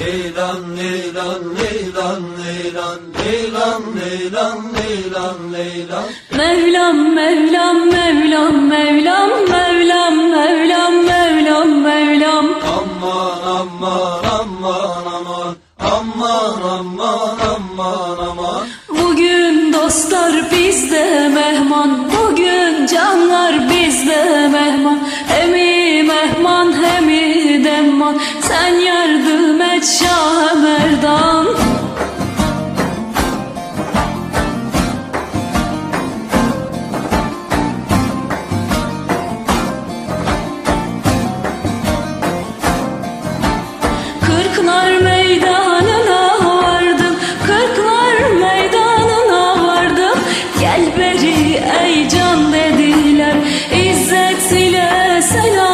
Leylan leylan leylan leylan leylan leylan leylan leylan Mevlam Mevlam Mevlam Mevlam Mevlam Mevlam Mevlam Mevlam. Aman aman aman aman. Aman aman aman aman. Bugün dostlar bizde derman Sen yardım et Şah Merdan. Kırklar meydanına vardım Kırklar meydanına vardım. Gel beri ey can dediler İzzet ile selam.